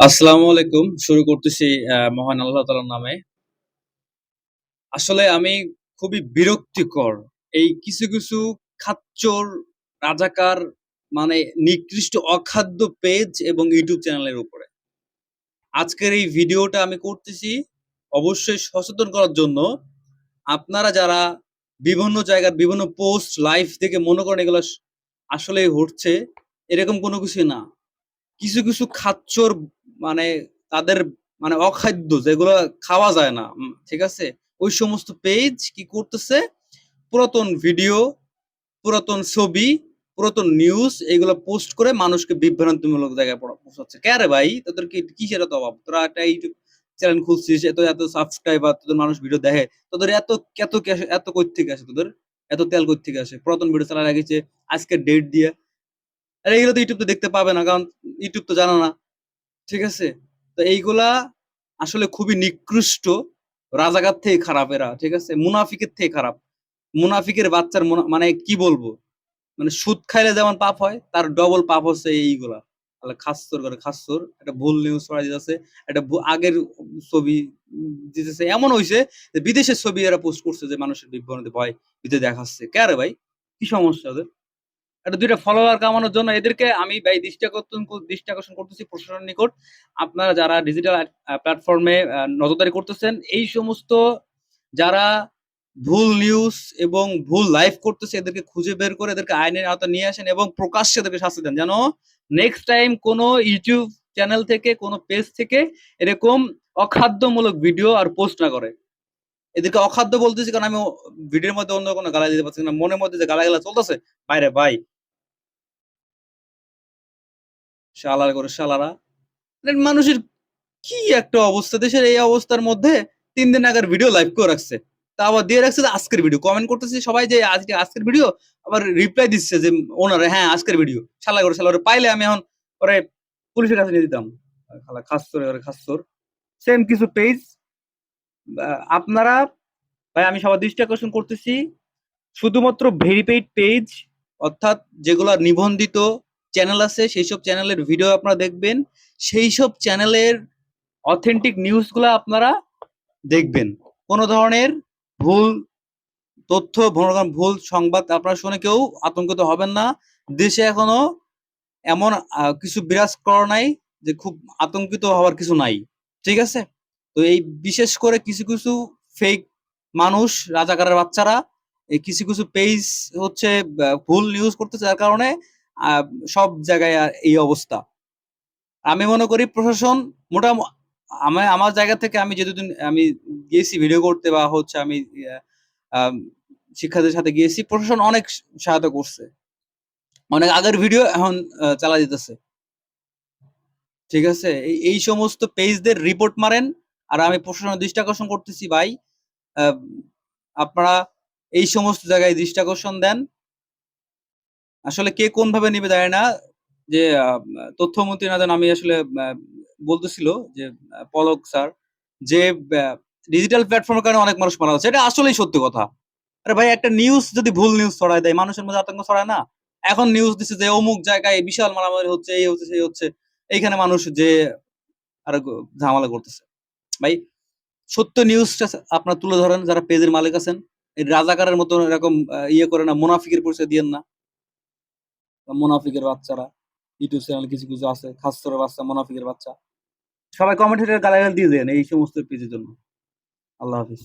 আসসালামু আলাইকুম। শুরু করতেছি মহান আল্লাহ তাআলার নামে। আসলে আমি খুবই বিরক্তিকর এই কিছু কিছু খাচ্চর, রাজাকার মানে নিকৃষ্ট অখাদ্য পেজ এবং ইউটিউব চ্যানেলের উপরে। আজকের এই ভিডিওটা আমি করতেছি অবশ্যই সচেতন করার জন্য। আপনারা যারা বিভিন্ন জায়গার বিভিন্ন পোস্ট, লাইভ থেকে মনে করেন এগুলো আসলে ঘটছে এরকম কোনো কিছু না। কিছু কিছু খাচ্চর মানে তাদের মানে অখাদ্য যেগুলো খাওয়া যায় না ঠিক আছে? ওই সমস্ত পেজ কি করতেছে? পুরাতন ভিডিও পুরাতন ছবি, পুরাতন নিউজ এগুলো পোস্ট করে মানুষকে বিভ্রান্তিমূলক জায়গায় পৌঁছাচ্ছে। কে রে ভাই? তোদের কি কিসের এত অভাব? তোরা একটা ইউটিউব চ্যানেল খুলছিস, এত এত সাবস্ক্রাইবার তোদের মানুষ ভিডিও দেখে, তোদের এত এত এত কই থেকে আসে তোদের? এত তেল কই থেকে আসে? পুরাতন ভিডিও চালা লাগিয়েছে আজকে ডেট দিয়ে। আরে এগুলো তো ইউটিউব তো দেখতে পাবে না, কারণ ইউটিউব তো জানো না। ঠিক আছে? তো এইগুলা আসলে খুবই নিকৃষ্ট রাজাকার থেকে খারাপ এরা, ঠিক আছে? মুনাফিকের থেকে খারাপ। মুনাফিকের বাচ্চার মানে কি বলব? মানে সুদ খাইলে যেমন পাপ হয়, তার ডবল পাপ হচ্ছে এইগুলা। তাহলে খাস্তর করে খাস্তর একটা ভুল নিউজ ছড়াই দিতেছে, একটা আগের ছবি দিতেছে। এমন হইছে যে বিদেশের ছবি এরা পোস্ট করছে যে মানুষের বিভ্রান্তি ভয় বিদেশে দেখাচ্ছে। কে রে ভাই? কি সমস্যা ওদের? একটা দুইটা ফলোয়ার কামানোর জন্য এদেরকে আমি ভাই দৃষ্টি আকর্ষণ দৃষ্টি আকর্ষণ করতেছি প্রশাসনের নিকট। আপনারা যারা ডিজিটাল প্ল্যাটফর্মে নজরদারি করতেছেন, এই সমস্ত যারা ভুল নিউজ এবং ভুল লাইভ করতেছে, এদেরকে খুঁজে বের করে এদেরকে আইনের আওতা নিয়ে আসেন এবং প্রকাশ্যে এদেরকে শাস্তি দেন। যেন নেক্সট টাইম কোনো ইউটিউব চ্যানেল থেকে, কোনো পেজ থেকে এরকম অখাদ্যমূলক ভিডিও আর পোস্ট না করে। এদেরকে অখাদ্য বলতেছি কারণ আমি ভিডিওর মধ্যে অন্য কোনো গালা দিতে পারছি না। মনের মধ্যে যে গালাগালা চলতেছে, বাইরে ভাই শালার করে শালারা। মানে মানুষের কি একটা অবস্থা? দেশের এই অবস্থার মধ্যে তিন দিন আগের ভিডিও লাইভ করে রাখছে। তা আবার দিয়ে রাখছে যে আজকের ভিডিও কমেন্ট করতেছে সবাই যে আজকে আজকের ভিডিও আবার রিপ্লাই দিচ্ছে যে ওনারে হ্যাঁ আজকের ভিডিও শালা করে শালা করে। পাইলে আমি এখন পরে পুলিশের কাছে নিয়ে দিতাম খালা খাস্তর ওরে খাস্তর সেম কিছু পেজ আপনারা, ভাই, আমি সবার দৃষ্টি আকর্ষণ করতেছি। শুধুমাত্র ভেরিফাইড পেজ অর্থাৎ যেগুলো নিবন্ধিত চ্যানেল আছে সেই সব চ্যানেলের ভিডিও আপনারা দেখবেন। সেই সব চ্যানেলের অথেন্টিক নিউজগুলো আপনারা দেখবেন। কোনো ধরনের ভুল তথ্য ভুল সংবাদ আপনারা শুনে কেউ আতঙ্কিত হবেন না। দেশে এখনও এমন কিছু বিরাজ করা নাই যে খুব আতঙ্কিত হওয়ার কিছু নাই। ঠিক আছে? তো এই বিশেষ করে কিছু কিছু ফেক মানুষ, রাজাকারের বাচ্চারা, এই কিছু কিছু পেজ হচ্ছে ভুল নিউজ করতেছে। যার কারণে সব জায়গায় এই অবস্থা। আমি মনে করি প্রশাসন মোটামুটি আমি আমার জায়গা থেকে আমি যেদিন আমি গিয়েছি ভিডিও করতে বা হচ্ছে আমি আম, সাথে গিয়েছি প্রশাসন অনেক সহায়তা করছে। অনেক আগের ভিডিও এখন চালা দিতেছে। ঠিক আছে? এই সমস্ত পেজদের রিপোর্ট মারেন আর আমি প্রশাসনের দৃষ্টি আকর্ষণ করতেছি ভাই। আপনারা এই সমস্ত জায়গায় দৃষ্টি আকর্ষণ দেন। আসলে কে কোন ভাবে নিবে জানি না, যে তথ্যমন্ত্রী না আমি আসলে বলতেছিল যে, পলক স্যার, যে ডিজিটাল প্ল্যাটফর্মের কারণে অনেক মানুষ মারা যাচ্ছে। এটা আসলেই সত্যি কথা। আরে ভাই, একটা নিউজ যদি ভুল নিউজ ছড়ায় দেয়, মানুষের মধ্যে আতঙ্ক ছড়ায় না? এখন নিউজ দিচ্ছে যে, অমুক জায়গায় বিশাল মারামারি হচ্ছে, এই হচ্ছে, সেই হচ্ছে, এইখানে মানুষ যে, আর ঝামেলা করতেছে। ভাই, সত্য নিউজটা আপনার তুলে ধরেন, যারা পেজের মালিক আছেন রাজাকারের মতো এরকম ইয়ে করে না, মুনাফিকের পরিচয় দিয়েন না। মুনাফিকের বাচ্চারা, ইউটিউব চ্যানেল কিছু কিছু আছে খাস্তরের বাচ্চা, মোনাফিকের বাচ্চা। সবাই কমেন্ট গালাগাল দিয়ে দেন এই সমস্ত পেজের জন্য। আল্লাহ হাফিজ।